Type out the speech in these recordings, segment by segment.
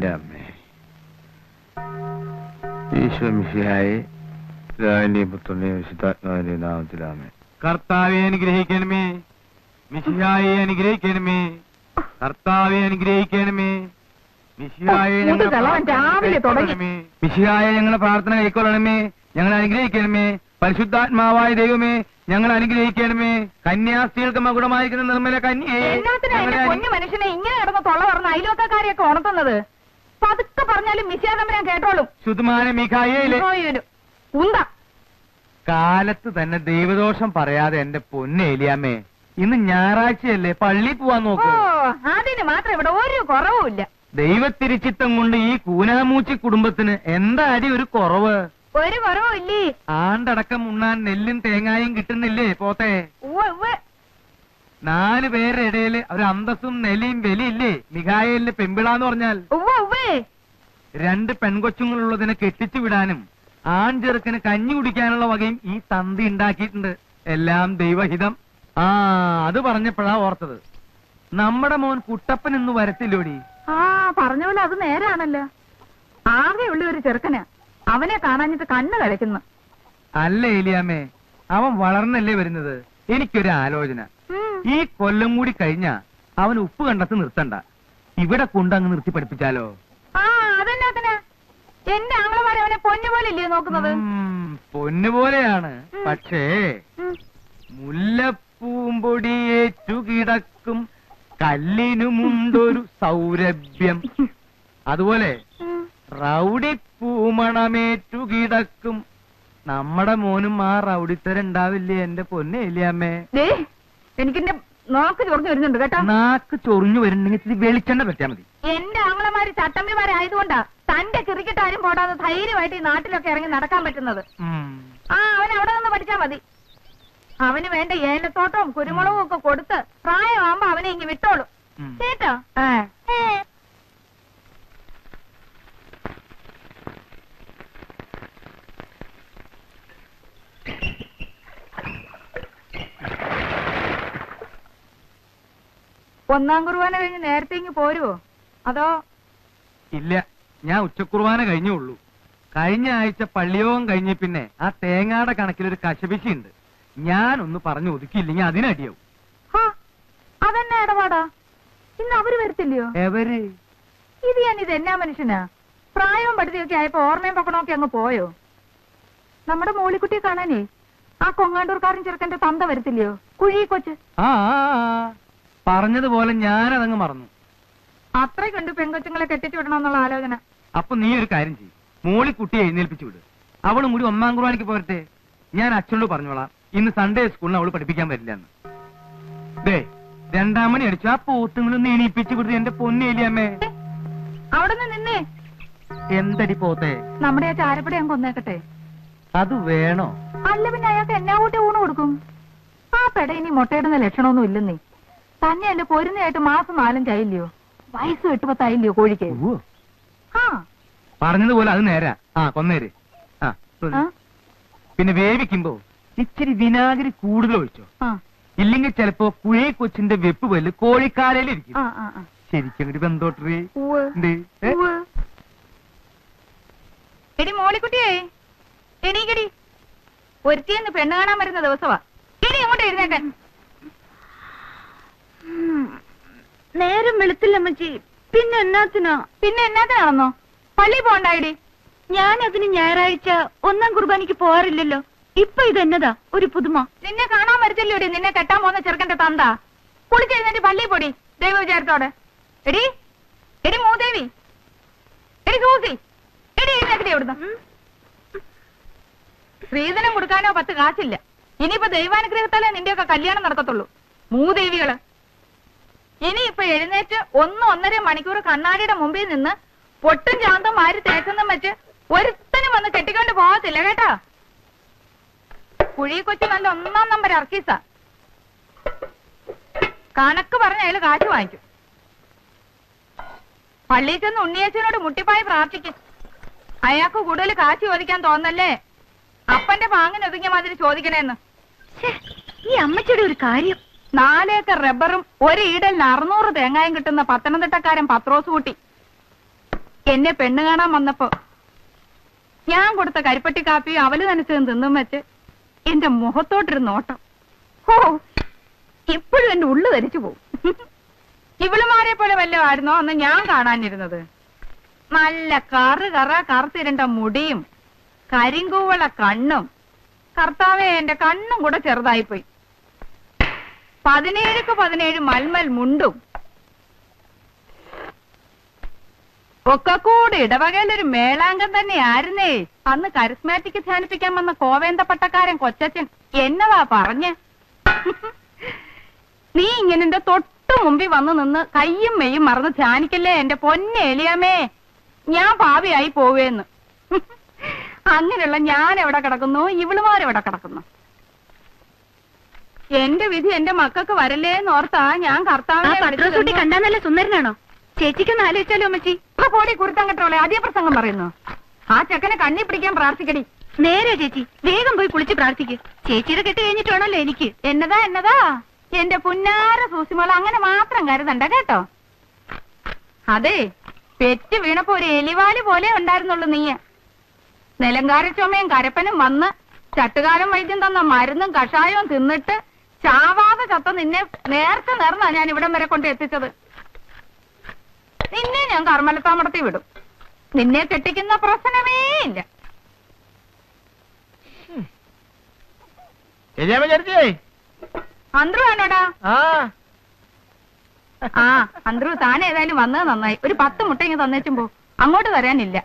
എന്റെ അമ്മേ. ഈശ്വമിഷിയായി പിതാവിന്റെയും പുത്രന്റെയും വിശുദ്ധാത്മാവിന്റെയും നാമത്തിലാമേ. കർത്താവെ അനുഗ്രഹിക്കണമേ. മിഷിയായി അനുഗ്രഹിക്കണമേ. കർത്താവെ അനുഗ്രഹിക്കണമേ. മിഷിയായ മൂന്ന് ഞങ്ങളുടെ പ്രാർത്ഥന. കൈക്കൊള്ളണമേ. ഞങ്ങൾ അനുഗ്രഹിക്കണമേ. പരിശുദ്ധാത്മാവായ ദൈവമേ ഞങ്ങൾ അനുഗ്രഹിക്കണമേ. കന്യാസ്ത്രീകൾക്ക് മകുടമായിരിക്കുന്ന നിർമ്മല ഞങ്ങളെ കുഞ്ഞു മനുഷ്യനെ ഇങ്ങനെ കിടന്ന് തൊള്ള പറഞ്ഞ അയലോക്കാരെയൊക്കെ ഉണർത്തുന്നത്? പതുക്കെ പറഞ്ഞാലും മിശ്യാതമ്പരാൻ കേട്ടോളും. മിഖായേലെ. ഓയൊരു ഉന്ത കാലത്ത് തന്നെ ദൈവദോഷം പറയാതെ എന്റെ പൊന്നേലിയാമ്മേ ഇന്ന് ഞായറാഴ്ചയല്ലേ പള്ളി പോവാൻ നോക്കൂ? അതിന് മാത്രം ഇവിടെ ഒരു കുറവുമില്ല ദൈവത്തിരിച്ചിത്തം കൊണ്ട് ഈ കൂനാമൂച്ചി കുടുംബത്തിന് എന്താ അടി ഒരു കുറവ്? ഒരു കുറവില്ലേ ആണ്ടടക്കം ഉണ്ണാൻ നെല്ലും തേങ്ങായും കിട്ടുന്നില്ലേ പോത്തെ. നാല് പേരുടെ ഇടയിൽ ഒരു അന്തസ്സും നെലിയും വെലിയില്ലേ? മിഖായേലിന് പെമ്പിളാന്ന് പറഞ്ഞാൽ. രണ്ട് പെൺകൊച്ചുങ്ങളുള്ളതിനെ കെട്ടിച്ചു വിടാനും ആൺ ചെറുക്കന് കഞ്ഞി കുടിക്കാനുള്ള വകയും ഈ തന്തി ഉണ്ടാക്കിയിട്ടുണ്ട്. എല്ലാം ദൈവഹിതം. ആ അത് പറഞ്ഞപ്പോഴാ ഓർത്തത്. നമ്മുടെ മോൻ കുട്ടപ്പൻ എന്ന് വരത്തില്ലോടി? ആ പറഞ്ഞ പോലെ അത് നേരാണല്ലോ. ആകെ ഉള്ള ഒരു ചെറുക്കന് അവനെ കാണാഞ്ഞിട്ട് കണ്ണ് കഴിക്കുന്നു അല്ല ഏലിയാമ്മേ അവൻ വളർന്നല്ലേ വരുന്നത്? എനിക്കൊരു ആലോചന. ഈ കൊല്ലം കൂടി കഴിഞ്ഞ അവൻ ഉപ്പ് കണ്ടെത്തി നിർത്തണ്ട. ഇവിടെ കൊണ്ടങ്ങ് നിർത്തി പഠിപ്പിച്ചാലോ? എന്റെ ആങ്ങളമാരെ അവനെ പൊന്നുപോലില്ലേ നോക്കുന്നത്? പൊന്നുപോലെയാണ് പക്ഷേ. മുല്ലപ്പൂമ്പൊടിയേറ്റു കിടക്കും. കല്ലിനുമുണ്ടൊരു സൗരഭ്യം. അതുപോലെ റൗഡിപ്പൂമണമേറ്റു റൗഡി പൂമണമേറ്റു കിടക്കും. നമ്മുടെ മോനും ആ റൗഡിത്തരുണ്ടാവില്ലേ എന്റെ പൊന്നേലിയമ്മേ ദേ, എനിക്കെന്റെ നാക്ക് ചൊറിഞ്ഞു വരുന്നുണ്ട് കേട്ടോ. നാക്ക് ചൊറിഞ്ഞു വരുന്നുണ്ടെങ്കിൽ ഇത്തിരി വെളിച്ചെണ്ണ പറ്റാ മതി. എന്റെ ആങ്ങളമാര് ചട്ടമ്പിമാരായതുകൊണ്ടാ തന്റെ കിറിക്കിട്ടാരും പോടാതെ ധൈര്യമായിട്ട് ഈ നാട്ടിലൊക്കെ ഇറങ്ങി നടക്കാൻ പറ്റുന്നത്. ആ അവൻ അവിടെ നിന്ന് പഠിച്ചാ മതി. അവന് വേണ്ട ഏലത്തോട്ടവും കുരുമുളകും ഒക്കെ കൊടുത്ത് പ്രായമാകുമ്പോ അവനെ ഇങ്ങ് വിട്ടോളൂ. കേട്ടോ. ഒന്നാം കുർബാന കഴിഞ്ഞ് നേരത്തെ ഇങ്ങ് പോരുവോ? അതോ ഇല്ല. ഞാൻ ഉച്ചക്കുർബാന കഴിഞ്ഞേ ഉള്ളൂ. കഴിഞ്ഞ ആഴ്ച പള്ളിയോഗം കഴിഞ്ഞ പിന്നെ ആ തേങ്ങാടെ കണക്കിലൊരു ഞാൻ ഒന്ന് പറഞ്ഞു ഒതുക്കിയില്ലെങ്കിൽ അതിനടിയാവും അതെന്നാ ഇടപാടാ? ഇന്ന് അവർ വരത്തില്ലയോ? എവര്? ഇത് ഞാൻ ഇത് എന്നാ മനുഷ്യനാ? പ്രായവും പഠിത്തമൊക്കെ ആയപ്പോ ഓർമ്മയും പൊക്കണമൊക്കെ അങ്ങ് പോയോ? നമ്മുടെ മോളിക്കുട്ടിയെ കാണാനേ ആ കൊങ്ങാണ്ടൂർക്കാരൻ ചെറുക്കന്റെ തന്ത വരത്തില്ലയോ? കുഴി കൊച്ച്. ആ. പറഞ്ഞതുപോലെ ഞാനതങ്ങ് മറന്നു. അത്രയ്ക്കുണ്ട് പെൺകൊച്ചുങ്ങളെ കെട്ടിച്ചു വിടണമെന്നുള്ള ആലോചന. അപ്പൊ നീ ഒരു കാര്യം ചെയ്യും. മോളി കുട്ടിയെ എഴുന്നേൽപ്പിച്ചു വിട്. അവളും കൂടി ഒന്നാം കുർബാനയ്ക്ക് പോരട്ടെ? ഞാൻ അച്ഛനോട് പറഞ്ഞോളാം. ഇന്ന് സൺഡേ സ്കൂളിന് അവൾ പഠിപ്പിക്കാൻ വരില്ല എന്ന്. ദേ രണ്ടാം മണി അടിച്ചു. ആ പോത്തുങ്ങളൊന്ന് എണീപ്പിച്ചു വിടുന്നത് എന്റെ പൊന്നേലിയമ്മേ അവിടെ നിന്ന്. എന്തടി പോത്തെ? നമ്മുടെ ആ ചാരപ്പടി അങ്ങ് കൊന്നേക്കട്ടെ. അത് വേണോ? അല്ല പിന്നെ അയാൾക്ക് എന്നാ കൂട്ടി ഊണ് കൊടുക്കും? ആ പെട ഇനി മുട്ടയിടുന്ന ലക്ഷണമൊന്നും ഇല്ലെന്നേ. തന്നെയല്ലേ പൊരുന്നയായിട്ട് മാസം നാലഞ്ചായില്ലയോ? വയസ്സ് എട്ടുപത്തായില്ലയോ കോഴിക്ക്? പറഞ്ഞതുപോലെ അത് നേരാ. ആ കൊന്നേര്. ആ. പിന്നെ വേവിക്കുമ്പോ ഇച്ചിരി വിനാഗിരി കൂടുതൽ ഒഴിച്ചോ. ആ, ഇല്ലെങ്കിൽ ചിലപ്പോ കുഴി കൊച്ചിന്റെ വെപ്പ് വല്ല് കോഴിക്കാലയിലിരിക്കും ആ, ആ, ആ. ശരിക്കും ഒരു ബന്ധോട്ടറി. ഉവ്വ്. എന്തേ? ഏ? എടി മോളിക്കുട്ടിയേ ഒരുത്തിയെന്ന് പെണ്ണ് കാണാൻ വരുന്ന ദിവസമാ എടി അങ്ങോട്ട് എഴുന്നേക്കാൻ. നേരം വെളുത്തില്ലമ്മച്ചി പിന്നെ എന്നാത്തിനാ? പിന്നെ എന്നാത്തിനാണെന്നോ? പള്ളി പോണ്ടായിടി. ഞാൻ അതിന് ഞായറാഴ്ച ഒന്നാം കുർബാനയ്ക്ക് പോവാറില്ലല്ലോ. ഇപ്പൊ ഇതെന്നതാ? ഒരു പുതുമ. നിന്നെ കാണാൻ പറ്റില്ലോ നിന്നെ കെട്ടാൻ പോകുന്ന ചെറുക്കന്റെ തന്ത. കുളിച്ചെഴുന്നേറ്റ് പള്ളി പൊടി ദൈവ വിചാരത്തോടെ എടി എടി മൂദേവി. എടി സൂസി. എടി എഴുന്നേക്കടി അവിടുന്ന്. സ്ത്രീധനം കൊടുക്കാനോ പത്ത് കാശില്ല. ഇനിയിപ്പോ ദൈവാനുഗ്രഹത്താലേ നിന്റെയൊക്കെ കല്യാണം നടക്കത്തുള്ളൂ. മൂദേവികൾ. ഇനിയിപ്പൊ എഴുന്നേറ്റ് ഒന്ന് ഒന്നര മണിക്കൂർ കണ്ണാടിയുടെ മുമ്പിൽ നിന്ന് പൊട്ടും ചാന്തം മാരി തേച്ചെന്നും വെച്ച് ഒരുത്തനും വന്ന് കെട്ടിക്കൊണ്ട് പോകത്തില്ല കേട്ടാ? കുഴി കൊച്ചു നല്ല ഒന്നാം നമ്പർ അർക്കീസ. കണക്ക് പറഞ്ഞ അയാൾ കാറ്റ് വാങ്ങിക്കും. പള്ളിയിൽ ചെന്ന് ഉണ്ണിയേച്ചനോട് മുട്ടിപ്പായി പ്രാർത്ഥിക്കും. അയാൾക്ക് കൂടുതൽ കാശ് ചോദിക്കാൻ തോന്നല്ലേ? അപ്പന്റെ പാങ്ങിനൊതുങ്ങിയ മാതിരി ചോദിക്കണേന്ന്. ഈ അമ്മച്ചിയുടെ ഒരു കാര്യം. നാലേക്കർ റബ്ബറും ഒരു ഈടലിന് അറുന്നൂറ് തേങ്ങായും കിട്ടുന്ന പത്തനംതിട്ടക്കാരൻ പത്രോസ് കൂട്ടി. എന്നെ പെണ്ണ് കാണാൻ വന്നപ്പോ ഞാൻ കൊടുത്ത കരിപ്പട്ടി കാപ്പി അവൽ നനച്ചതും തിന്നും വെച്ച് എന്റെ മുഖത്തോട്ടൊരു നോട്ടം. ഓ ഇപ്പോഴും എന്റെ ഉള്ളു ധരിച്ചു പോവും. ഇവളുമാരെ പോലെ വല്ലതും ആയിരുന്നോ അന്ന് ഞാൻ കാണാനിരുന്നത്? നല്ല കറു കറ കറുത്തിരണ്ട മുടിയും കരിങ്കൂവള കണ്ണും. കർത്താവെ എന്റെ കണ്ണും കൂടെ ചെറുതായിപ്പോയി. പതിനേഴുക്ക് പതിനേഴ് മൽമൽ മുണ്ടും. ഒക്കെ കൂടെ ഇടവകയിലൊരു തന്നെ തന്നെയായിരുന്നേ. അന്ന് കരിസ്മാറ്റിക് ധ്യാനിപ്പിക്കാൻ വന്ന കോവേന്ത പട്ടക്കാരൻ കൊച്ചച്ചൻ എന്നതാ പറഞ്ഞ്? നീ ഇങ്ങനെ എന്റെ തൊട്ടു മുമ്പിൽ വന്നു നിന്ന് കയ്യും മെയ്യും മറന്ന് ധ്യാനിക്കല്ലേ എന്റെ പൊന്നെ എലിയാമേ? ഞാൻ പാവിയായി പോവേന്ന്. അങ്ങനെയുള്ള ഞാൻ എവിടെ കിടക്കുന്നു? ഇവളുമാരെവിടെ കിടക്കുന്നു? എന്റെ വിധി എന്റെ മക്കൾക്ക് വരല്ലേന്ന് ഓർത്താ ഞാൻ കർത്താവിനെ കണ്ടാന്നല്ലേ കുട്ടി കണ്ടാ നല്ല സുന്ദരനാണോ? ചേച്ചിക്കൊന്ന് ആലോചിച്ചാലോ അമ്മച്ചി? പോടി കുരുത്തം കെട്ടോളെ. അതേ പ്രസംഗം പറയുന്നു. ആ ചെക്കനെ കണ്ണി പിടിക്കാൻ പ്രാർത്ഥിക്കടി. നേരെ ചേച്ചി വേഗം പോയി കുളിച്ച് പ്രാർത്ഥിക്ക്. ചേച്ചിയുടെ കെട്ടി കഴിഞ്ഞിട്ടാണല്ലോ എനിക്ക്. എന്നതാ എന്നതാ? എന്റെ പുന്നാര സൂസിമോള അങ്ങനെ മാത്രം കരുതണ്ട കേട്ടോ? അതെ പെറ്റ് വീണപ്പോ ഒരു എലിവാൽ പോലെ ഉണ്ടായിരുന്നുള്ളൂ നീ. നിലങ്കാര ചുമയും കരപ്പനും വന്ന് ചട്ടുകാലം വൈദ്യം തന്ന മരുന്നും കഷായവും തിന്നിട്ട് ചാവാതെ ചത്ത നിന്നെ നേരത്തെ നേർന്നാ ഞാൻ ഇവിടം വരെ കൊണ്ട് എത്തിച്ചത്. നിന്നെ ഞാൻ കർമ്മലത്താമടത്തി വിടും. നിന്നെ കെട്ടിക്കുന്ന പ്രശ്നമേ ഇല്ല. അന്ത്രു ആണോടാ? ആ. ആ അന്ത്രു താൻ ഏതായാലും വന്നത് നന്നായി. ഒരു പത്ത് മുട്ട ഇങ്ങ് തന്നേച്ചുമ്പോ അങ്ങോട്ട് വരാനില്ല.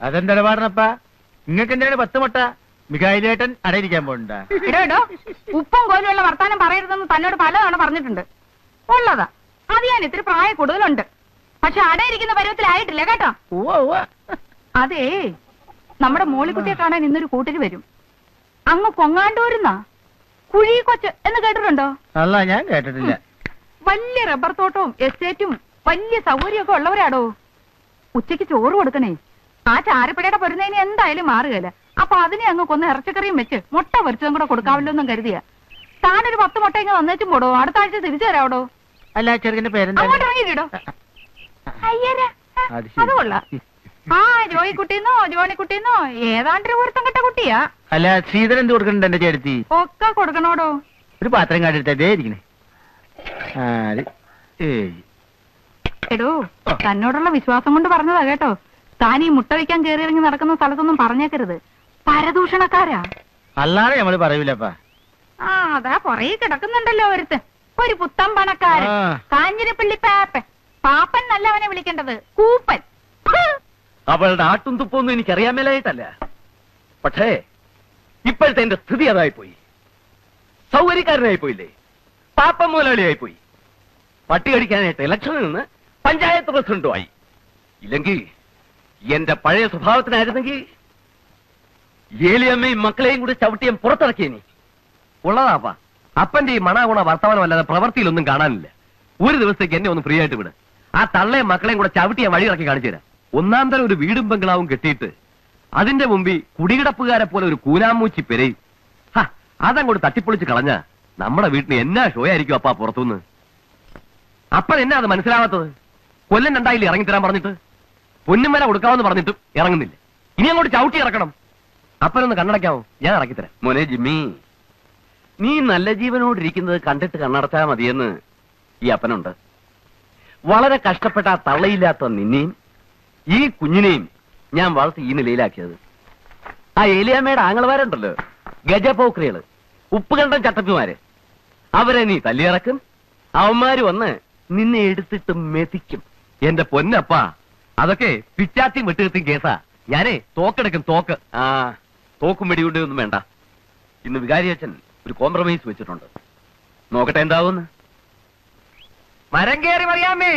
അതെന്താ ഇടപാടിനപ്പാ? നിങ്ങൾക്ക് എന്താണ് പത്ത് മുട്ട? മികായിലേട്ടൻ അടയിരിക്കാൻ പോണ്ടോ. ഇടോ ഇടോ ഉപ്പും കോലുമുള്ള വർത്താനം പറയരുതെന്ന് തന്നോട് പലതവണ പറഞ്ഞിട്ടുണ്ട്. ഉള്ളതാ. അത് ഞാൻ ഇത്തിരി പ്രായ കൂടുതലുണ്ട്. പക്ഷെ അടയിരിക്കുന്ന പരുവത്തിലായിട്ടില്ല കേട്ടോ? അതേ നമ്മുടെ മോളിക്കുട്ടിയെ കാണാൻ ഇന്നൊരു കൂട്ടര് വരും. അങ്ങ് കൊങ്ങാണ്ടൂരുന്നാ? കുഴി കൊച്ച് എന്ന് കേട്ടിട്ടുണ്ടോ? അല്ല ഞാൻ കേട്ടിട്ടില്ല. വലിയ റബ്ബർ തോട്ടവും എസ്റ്റേറ്റും വലിയ സൗകര്യമൊക്കെ ഉള്ളവരാടോ? ഉച്ചയ്ക്ക് ചോറ് കൊടുക്കണേ. ആ ചാരപ്പിടയുടെ പൊരുന്നതിന് എന്തായാലും മാറുകയില്ല. അപ്പൊ അതിനെ അങ്ങ് കൊന്ന് ഇറച്ചിക്കറിയും വെച്ച് മുട്ട പൊരിച്ചതും കൂടെ കൊടുക്കാവല്ലോ എന്നും കരുതിയ. താനൊരു പത്ത് മുട്ട ഇങ്ങനെ വന്നേച്ചും പോടോ. അടുത്ത ആഴ്ച തിരിച്ചു തരാവടോ അല്ല ചെറുക്കന്റെ പേരെന്താ? അങ്ങോട്ട് ഇറങ്ങിയിട്ടോ അയ്യരാ. അത് ശരി. അത് കൊള്ളാം ആ ജോയിക്കുട്ടിന്നോ ജോണിക്കുട്ടിന്നോ ഏതാണ്ടൊരു പൊരുത്തം കെട്ട കുട്ടിയാ. അല്ല ശ്രീധരൻ എന്ത് കൊടുക്കുന്നുണ്ട് എന്റെ ചേർത്തി ഒക്കെ കൊടുക്കണോടോ? ഒരു പാത്രം കാട്ടിട്ട് അതേ ഇരിക്കണേ. ആര് ഏയ്. എടോ തന്നോടുള്ള വിശ്വാസം കൊണ്ട് പറഞ്ഞതാ കേട്ടോ. താൻ ഈ മുട്ട വയ്ക്കാൻ കയറി ഇറങ്ങി നടക്കുന്ന സ്ഥലത്തൊന്നും പറഞ്ഞേക്കരുത്. പരദൂഷണക്കാരാ? അല്ലാതെ നമ്മൾ പറയൂലപ്പാ. ആ അതാ പുറകെ കിടക്കുന്നുണ്ടല്ലോ ഒരുത്ത് ഒരു പുത്തൻ പണക്കാരൻ. ആ. കാഞ്ഞിരപ്പള്ളി പാപ്പൻ. പാപ്പൻ നല്ല അവനെ വിളിക്കേണ്ടത് കൂപ്പൻ. അവളുടെ ആട്ടും തുപ്പൊന്നും എനിക്കറിയാൻ മേലായിട്ടല്ല. പക്ഷേ ഇപ്പോഴത്തെ എന്റെ സ്ഥിതി അതായി പോയി സൗകര്യക്കാരനായി പോയില്ലേ? പാപ്പ മുതലാളിയായി പോയി പട്ടി കടിക്കാനായിട്ട് ഇലക്ഷനിൽ നിന്ന് പഞ്ചായത്ത് പ്രസിഡന്റുമായി ഇല്ലെങ്കിൽ എന്റെ പഴയ സ്വഭാവത്തിനായിരുന്നെങ്കിൽ ഏലിയമ്മയും മക്കളെയും കൂടി ചവിട്ടിയും പുറത്തിറക്കിയനി. ഉള്ളതാപ്പാ. അപ്പന്റെ ഈ മണാഗുണ വർത്തമാനമല്ലാതെ പ്രവൃത്തിയിലൊന്നും കാണാനില്ല. ഒരു ദിവസത്തേക്ക് എന്നെ ഒന്ന് ഫ്രീ ആയിട്ട് വിട്. ആ തള്ളയും മക്കളെയും കൂടെ ചവിട്ടിയ വഴിയിറക്കി കാണിച്ചു തരാം. ഒന്നാം തരം ഒരു വീടും ബംഗ്ലാവും കെട്ടിയിട്ട് അതിന്റെ മുമ്പിൽ കുടികിടപ്പുകാരെ പോലെ ഒരു കൂനാമൂച്ചി പെരയും. ഹാ അതങ്ങോട്ട് തട്ടിപ്പൊളിച്ച് കളഞ്ഞ നമ്മുടെ വീട്ടിന് എന്നാ ഷോ ആയിരിക്കും അപ്പാ പുറത്തുനിന്ന്? അപ്പൻ എന്നാ അത് മനസ്സിലാവാത്തത്? കൊല്ലം രണ്ടായില്ലേ ഇറങ്ങിത്തരാൻ പറഞ്ഞിട്ട്? പൊന്നുമല കൊടുക്കാമെന്ന് പറഞ്ഞിട്ടും ഇറങ്ങുന്നില്ല. ഇനി അങ്ങോട്ട് ചവിട്ടി ഇറക്കണം. അപ്പനൊന്ന് കണ്ണടക്കാമോ ഞാൻ ഇറക്കിത്തരാം മോനെ ജിമ്മി നീ നല്ല ജീവനോടിരിക്കുന്നത് കണ്ടിട്ട് കണ്ണടച്ചാ മതിയെന്ന് ഈ അപ്പനുണ്ട്. വളരെ കഷ്ടപ്പെട്ട ആ തള്ളയില്ലാത്ത നിന്നെയും ഈ കുഞ്ഞിനെയും ഞാൻ വളർത്തി ഈ നിലയിലാക്കിയത്. ആ ഏലിയാമ്മയുടെ ആങ്ങളമാരുണ്ടല്ലോ ഗജപോക്രികൾ ഉപ്പുകണ്ടം ചട്ടപ്പിമാര്. അവരെ നീ തല്ലിയിറക്കും അവന്മാര് വന്ന് നിന്നെ എടുത്തിട്ട് മെതിക്കും. എന്റെ പൊന്നപ്പ അതൊക്കെ പിച്ചാത്തി വിട്ടുകെത്തി കേസാ. ഞാനേ തോക്കെടുക്കും തോക്ക്. ആ. തോക്കും വെടികൊണ്ട് ഒന്നും വേണ്ട. ഇന്ന് വികാരി അച്ഛൻ ഒരു കോംപ്രമൈസ് വെച്ചിട്ടുണ്ട്. നോക്കട്ടെ എന്താവുന്ന്? മരം കയറി മറിയാമേ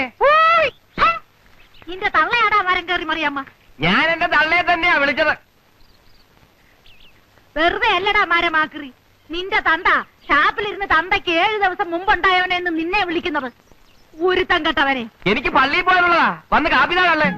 നിന്റെ തള്ളയാടാ മരം കയറി മറിയമ്മ. ഞാൻ എന്റെ തള്ളയെ തന്നെയാ വിളിച്ചത്. വെറുതെ അല്ലടാ മരമാക്രി. നിന്റെ തന്ത ഷാപ്പിലിരുന്ന് തന്തയ്ക്ക് ഏഴ് ദിവസം മുമ്പുണ്ടായവനെന്ന് നിന്നെ വിളിക്കുന്നത്. ഒരു തങ്കട്ടവനെ. എനിക്ക് പള്ളിയിൽ പോകാനുള്ളതാ. വന്ന് കാപ്പിനാളല്ലേ